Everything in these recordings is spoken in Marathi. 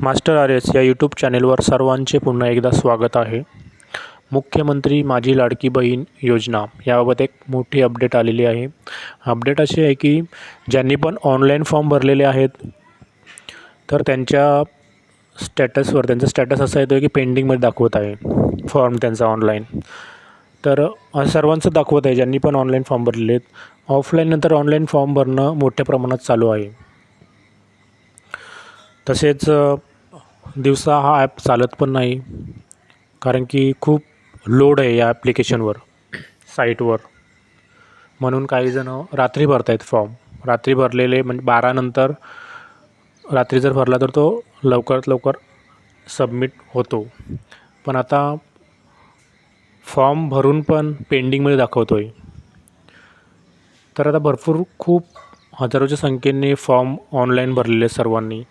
मास्टर आर एस या यूट्यूब चॅनेलवर सर्वांचे पुन्हा एकदा स्वागत आहे. मुख्यमंत्री माझी लाडकी बहीण योजना याबाबत एक मोठी अपडेट आलेली आहे. अपडेट अशी आहे की ज्यांनी पण ऑनलाईन फॉर्म भरलेले आहेत तर त्यांच्या स्टॅटसवर त्यांचा स्टॅटस असा येतो आहे की पेंडिंगमध्ये दाखवत आहे फॉर्म त्यांचा ऑनलाईन. तर सर्वांचं दाखवत आहे ज्यांनी पण ऑनलाईन फॉर्म भरलेले आहेत. ऑफलाईन नंतर ऑनलाईन फॉर्म भरणं मोठ्या प्रमाणात चालू आहे. तसेच दिवसा हा ॲप चालत पण नाही. कारण की खूप लोड आहे या ॲप्लिकेशनवर साईटवर म्हणून काही जणं रात्री भरत आहेत फॉर्म रात्री भरलेले म्हणजे बारानंतर रात्री जर भरला तर तो लवकरात लवकर सबमिट होतो. पण आता फॉर्म भरून पण पेंडिंगमध्ये दाखवतो आहे तर आता भरपूर खूप हजारोच्या संख्येने फॉर्म ऑनलाईन भरलेले सर्वांनी.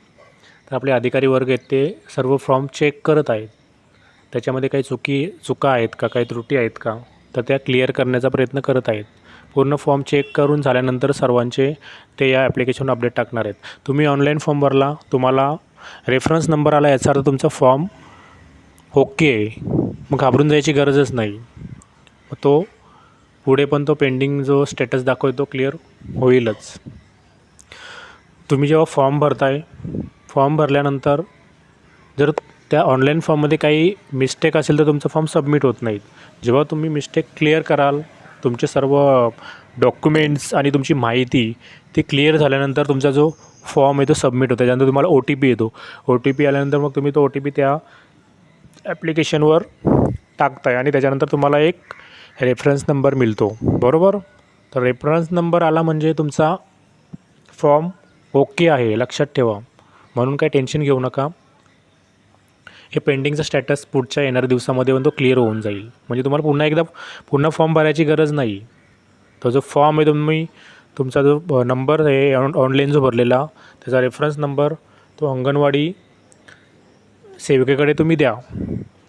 तर आपले अधिकारी वर्ग आहेत ते सर्व फॉर्म चेक करत आहेत. त्याच्यामध्ये काही चुकी चुका आहेत का काही त्रुटी आहेत का तर त्या क्लिअर करण्याचा प्रयत्न करत आहेत. पूर्ण फॉर्म चेक करून झाल्यानंतर सर्वांचे ते या ॲप्लिकेशन अपडेट टाकणार आहेत. तुम्ही ऑनलाईन फॉर्म भरला तुम्हाला रेफरन्स नंबर आला याचा अर्थ तुमचा फॉर्म ओके आहे. मग घाबरून जायची गरजच नाही. मग तो पुढे पण तो पेंडिंग जो स्टेटस दाखवतो तो क्लिअर होईलच. तुम्ही जेव्हा फॉर्म भरताय फॉर्म भरल्यानंतर जर त्या ऑनलाईन फॉर्ममध्ये काही मिस्टेक असेल तर तुमचा फॉर्म सबमिट होत नाहीत. जेव्हा तुम्ही मिस्टेक क्लिअर कराल तुमचे सर्व डॉक्युमेंट्स आणि तुमची माहिती ती क्लिअर झाल्यानंतर तुमचा जो फॉर्म आहे तो सबमिट होतो. त्याच्यानंतर तुम्हाला ओ टी पी येतो. ओ टी पी आल्यानंतर मग तुम्ही तो ओ टी पी त्या ॲप्लिकेशनवर टाकताय आणि त्याच्यानंतर तुम्हाला एक रेफरन्स नंबर मिळतो. बरोबर? तर रेफरन्स नंबर आला म्हणजे तुमचा फॉर्म ओके आहे. लक्षात ठेवा. म्हणून काही टेन्शन घेऊ नका. हे पेंडिंगचा स्टॅटस पुढच्या येणाऱ्या दिवसामध्ये पण तो क्लिअर होऊन जाईल. म्हणजे तुम्हाला पुन्हा एकदा पुन्हा फॉर्म भरायची गरज नाही. तो जो फॉर्म आहे तुम्ही तुमचा जो नंबर आहे ऑन ऑनलाईन जो भरलेला त्याचा रेफरन्स नंबर तो अंगणवाडी सेविकेकडे तुम्ही द्या.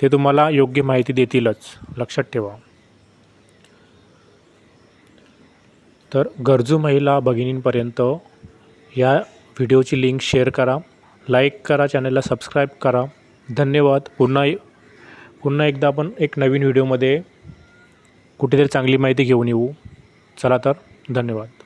ते तुम्हाला योग्य माहिती देतीलच. लक्षात ठेवा. तर गरजू महिला भगिनींपर्यंत या व्हिडिओची लिंक शेअर करा. लाईक करा चॅनलला सबस्क्राईब करा. धन्यवाद. पुन्हा पुन्हा एकदा आपण एक नवीन व्हिडिओमध्ये कुठेतरी चांगली माहिती घेऊन येऊ. चला तर धन्यवाद.